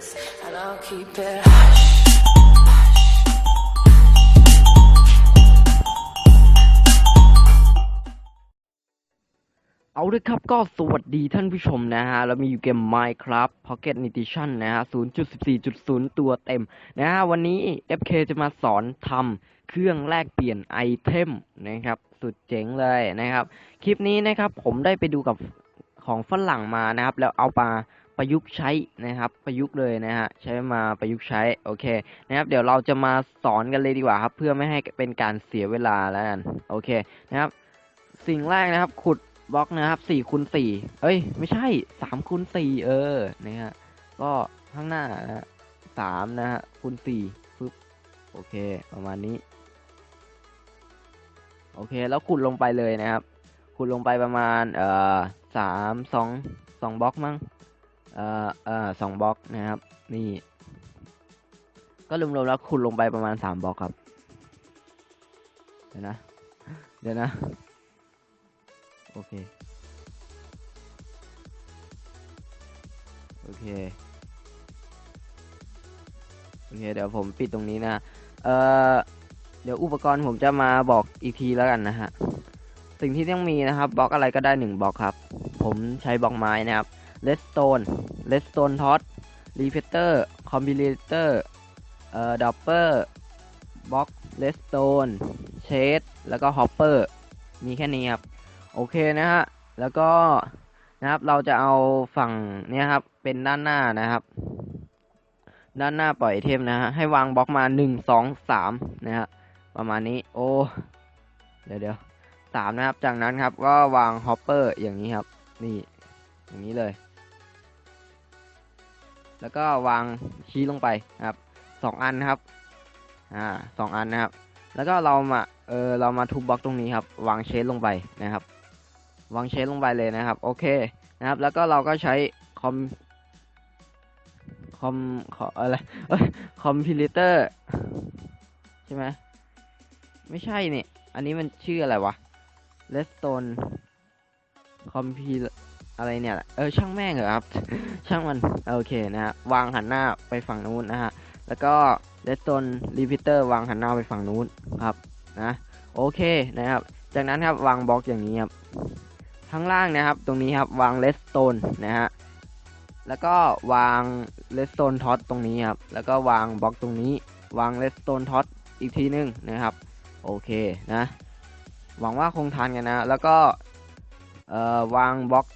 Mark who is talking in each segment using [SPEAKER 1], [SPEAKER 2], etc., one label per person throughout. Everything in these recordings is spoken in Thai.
[SPEAKER 1] and I'll keep it hush.
[SPEAKER 2] เอาเลยครับก็สวัสดีท่านผู้ชมนะฮะเรามีอยู่เกม Minecraft Pocket Edition นะฮะ 0.14.0 ตัวเต็มนะฮะ วันนี้ FK จะมาสอนทำเครื่องแลกเปลี่ยนไอเทมนะครับ สุดเจ๋งเลยนะครับ คลิปนี้นะครับผมได้ไปดูกับของฝรั่งมานะครับ แล้วเอามา ประยุกต์ใช้นะครับประยุกต์เลยนะฮะใช้มาประยุกต์ใช้โอเคนะครับเดี๋ยวเราจะมาสอนกันเลยดีกว่าครับ เพื่อไม่ให้เป็นการเสียเวลาแล้วกันโอเคนะครับสิ่งแรกนะครับขุดบล็อกนะครับสี่คูณสี่เอ้ย ไม่ใช่สามคูณสี่เออนะฮะก็ข้างหน้านะสามนะฮะคูณสี่ปึ๊บโอเค ประมาณนี้ โอเค แล้วขุดลงไปเลยนะครับ ขุดลงไปประมาณเอ่อสามสองสองบล็อกมั้ง เอ่อเอ่อสองบล็อกนะครับ นี่ ก็รวมๆแล้วขุดลงไปประมาณสามบล็อกครับ เดี๋ยวนะ เดี๋ยวนะ โอเค โอเค โอเค เดี๋ยวผมปิดตรงนี้นะ เอ่อ เดี๋ยวอุปกรณ์ผมจะมาบอกอีกทีแล้วกันนะฮะ สิ่งที่ต้องมีนะครับบล็อกอะไรก็ได้หนึ่งบล็อกครับ ผมใช้บล็อกไม้นะครับ redstone redstone torch repeater compilator เอ่อ dopper บล็อก redstone shade แล้วก็ hopper มีแค่นี้ครับ โอเคนะฮะ แล้วก็นะครับเราจะเอาฝั่งเนี้ยครับ เป็นด้านหน้านะครับ ด้านหน้าปล่อยเทมนะฮะ ให้วางบล็อกมาหนึ่งสองสามนะฮะ ประมาณนี้ โอ้ เดี๋ยวเดี๋ยวสามนะครับ จากนั้นครับก็วางฮอปเปอร์อย่างนี้ครับ นี่ อย่างนี้เลย แล้วก็วางชี้ลงไปนะครับสองอันนะครับอ่าสองอันนะครับ แล้วก็เรามาเออเรามาทุบบล็อกตรงนี้ครับ วางเชดลงไปนะครับ วางเชดลงไปเลยนะครับ โอเคนะครับ แล้วก็เราก็ใช้คอมคอมขออะไรคอมพิวเตอร์ใช่ไหมไม่ใช่นี่อันนี้มันชื่ออะไรวะ Redstone คอมพิว อะไรเนี่ยเออช่างแม่งเหรอครับ ช่างมันโอเคนะฮะวางหันหน้าไปฝั่งนู้นนะฮะแล้วก็ Redstone Repeater วางหันหน้าไปฝั่งนู้นครับนะโอเคนะครับ จากนั้นครับวางบล็อกอย่างนี้ครับข้างล่างนะครับ ตรงนี้ครับวาง Redstone นะฮะแล้วก็วาง Redstone Torch ตรงนี้ครับแล้วก็วางบล็อกตรงนี้ วาง Redstone Torch อีกทีนึงนะครับโอเคนะหวังว่าคงทันกันนะ แล้วก็เอ่อวางบล็อก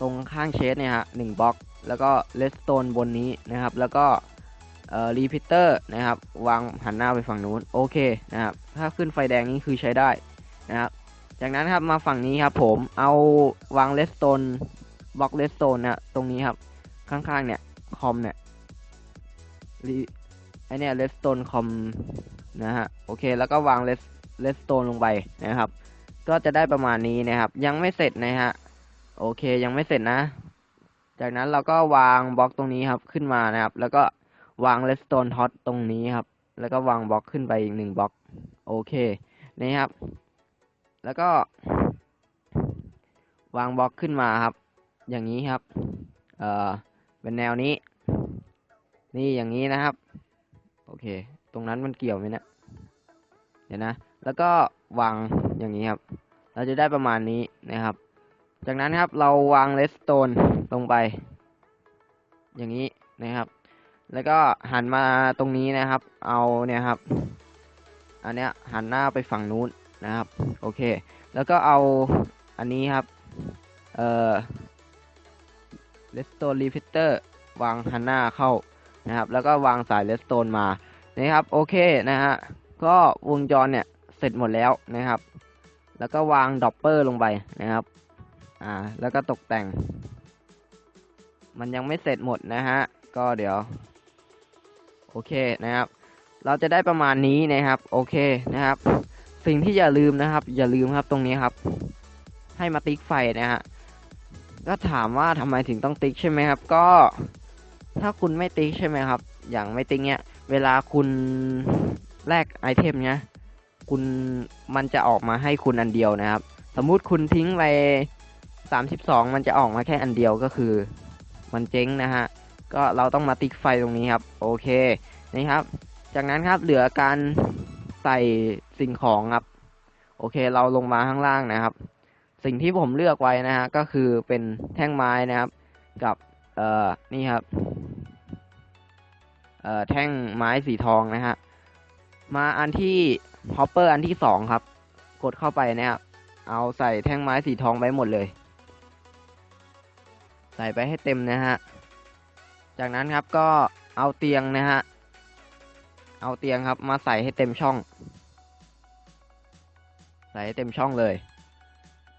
[SPEAKER 2] ตรงข้างเชสเนี่ยฮะหนึ่งบล็อก แล้วก็ Redstone บนนี้นะครับ แล้วก็เอ่อ Repeater นะครับ วางหันหน้าไปฝั่งนู้นโอเคนะครับ ถ้าขึ้นไฟแดงนี่คือใช้ได้นะครับ จากนั้นครับมาฝั่งนี้ครับผมเอาวาง Redstone บล็อก Redstone นะตรงนี้ครับ ข้างๆเนี่ยคอมเนี่ยรีไอเนี่ย Redstone คอมนะฮะโอเค แล้วก็วาง Red Redstone ลงไปนะครับ ก็จะได้ประมาณนี้นะครับ ยังไม่เสร็จนะฮะ โอเคยังไม่เสร็จนะ จากนั้นเราก็วางบล็อกตรงนี้ครับขึ้นมานะครับ แล้วก็วาง Redstone Torch ตรงนี้ครับ แล้วก็วางบล็อกขึ้นไปอีกหนึ่งบล็อก โอเคนี่ครับ แล้วก็ วางบล็อกขึ้นมาครับ อย่างนี้ครับ เอ่อเป็นแนวนี้ นี่อย่างนี้นะครับ โอเค ตรงนั้นมันเกี่ยวไหมเนะี่ยเดี๋ยวนะ แล้วก็วางอย่างนี้ครับ เราจะได้ประมาณนี้นะครับ จากนั้นครับเราวางเลสโตนลงไป อย่างนี้นะครับ แล้วก็หันมาตรงนี้นะครับ เอาเนี่ยครับ อันเนี้ยหันหน้าไปฝั่งนู้นนะครับ โอเค แล้วก็เอาอันนี้ครับ เอ่อ Redstone Repeater วางหันหน้าเข้านะครับ แล้วก็วางสาย Redstone มานะครับ โอเคนะฮะ ก็วงจรเนี่ยเสร็จหมดแล้วนะครับ แล้วก็วางดอปเปอร์ลงไปนะครับ อ่า แล้วก็ตกแต่ง มันยังไม่เสร็จหมดนะฮะ ก็เดี๋ยว โอเคนะครับ เราจะได้ประมาณนี้นะครับ โอเคนะครับ สิ่งที่อย่าลืมนะครับ อย่าลืมครับตรงนี้ครับ ให้มาติ๊กไฟนะฮะ ก็ถามว่าทำไมถึงต้องติ๊กใช่ไหมครับ ก็ ถ้าคุณไม่ติ๊กใช่ไหมครับ อย่างไม่ติ๊กเนี้ย เวลาคุณแลกไอเทมเนี้ยคุณมันจะออกมาให้คุณอันเดียวนะครับ สมมุติคุณทิ้งไป สามสิบสองมันจะออกมาแค่อันเดียวก็คือ มันเจ๊งนะฮะ ก็เราต้องมาติ๊กไฟตรงนี้ครับ โอเค นี่ครับ จากนั้นครับเหลือการใส่สิ่งของครับ โอเค เราลงมาข้างล่างนะครับ สิ่งที่ผมเลือกไว้นะฮะ ก็คือเป็นแท่งไม้นะครับ กับ เอ่อ นี่ครับ เอ่อ แท่งไม้สีทองนะฮะ มาอันที่ฮอปเปอร์อันที่สองครับ กดเข้าไปนะครับเอาใส่แท่งไม้สีทองไปหมดเลย ใส่ไปให้เต็มนะฮะ จากนั้นครับก็เอาเตียงนะฮะ เอาเตียงครับมาใส่ให้เต็มช่อง ใส่ให้เต็มช่องเลย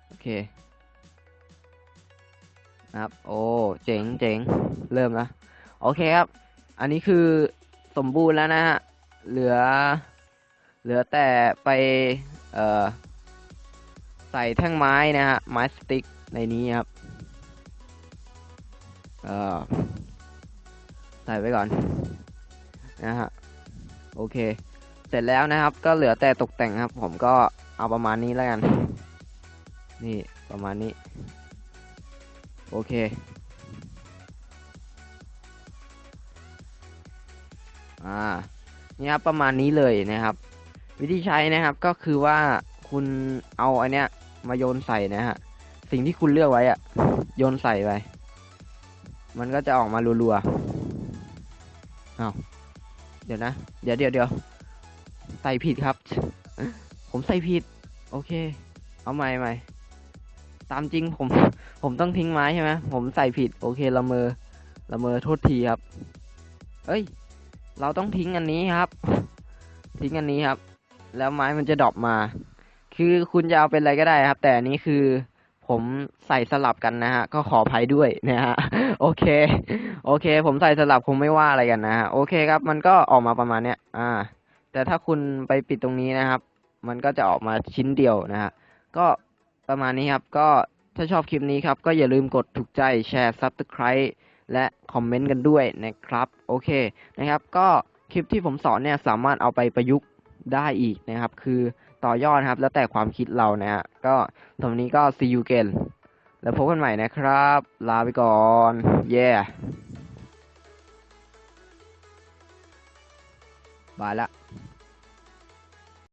[SPEAKER 2] โอเคครับ โอ้ เจ๋งเจ๋งเริ่มแล้ว โอเคครับ อันนี้คือสมบูรณ์แล้วนะฮะ เหลือ เหลือแต่ไป เอ่อ ใส่แท่งไม้นะฮะ ไม้สติ๊กในนี้ครับ ใส่ไว้ก่อนนะฮะโอเค เสร็จแล้วนะครับ ก็เหลือแต่ตกแต่งครับ ผมก็เอาประมาณนี้แล้วกัน นี่ประมาณนี้ โอเคอ่านี่ครับประมาณนี้เลยนะครับ วิธีใช้นะครับก็คือว่าคุณเอาอันเนี้ยมาโยนใส่นะฮะสิ่งที่คุณเลือกไว้อะโยนใส่ไป มันก็จะออกมารัวๆเอ้าเดี๋ยวนะ เดี๋ยวเดี๋ยวเดี๋ยวใส่ผิดครับ ผมใส่ผิด โอเค เอาใหม่ใหม่ตามจริงผม ผมต้องทิ้งไม้ใช่ไหมผมใส่ผิด โอเคละเมอละเมอโทษทีครับ เอ้ย เราต้องทิ้งอันนี้ครับ ทิ้งอันนี้ครับ แล้วไม้มันจะดรอปมา คือคุณจะเอาเป็นอะไรก็ได้ครับ แต่อันนี้คือ ผมใส่สลับกันนะฮะ ก็ขออภัยด้วยนะฮะ โอเค โอเค ผมใส่สลับคงไม่ว่าอะไรกันนะฮะ โอเคครับ มันก็ออกมาประมาณเนี้ย อ่า แต่ถ้าคุณไปปิดตรงนี้นะครับ มันก็จะออกมาชิ้นเดียวนะฮะ ก็ประมาณนี้ครับ ก็ถ้าชอบคลิปนี้ครับ ก็อย่าลืมกดถูกใจ แชร์ Subscribe และคอมเมนต์กันด้วยนะครับ โอเคนะครับ ก็คลิปที่ผมสอนเนี่ยสามารถเอาไปประยุกต์ ได้อีกนะครับ คือต่อยอดนะครับ แล้วแต่ความคิดเรานะฮะก็สำหรับวันนี้ก็ see you again แล้วพบกันใหม่นะครับ ลาไปก่อน เย้บายละ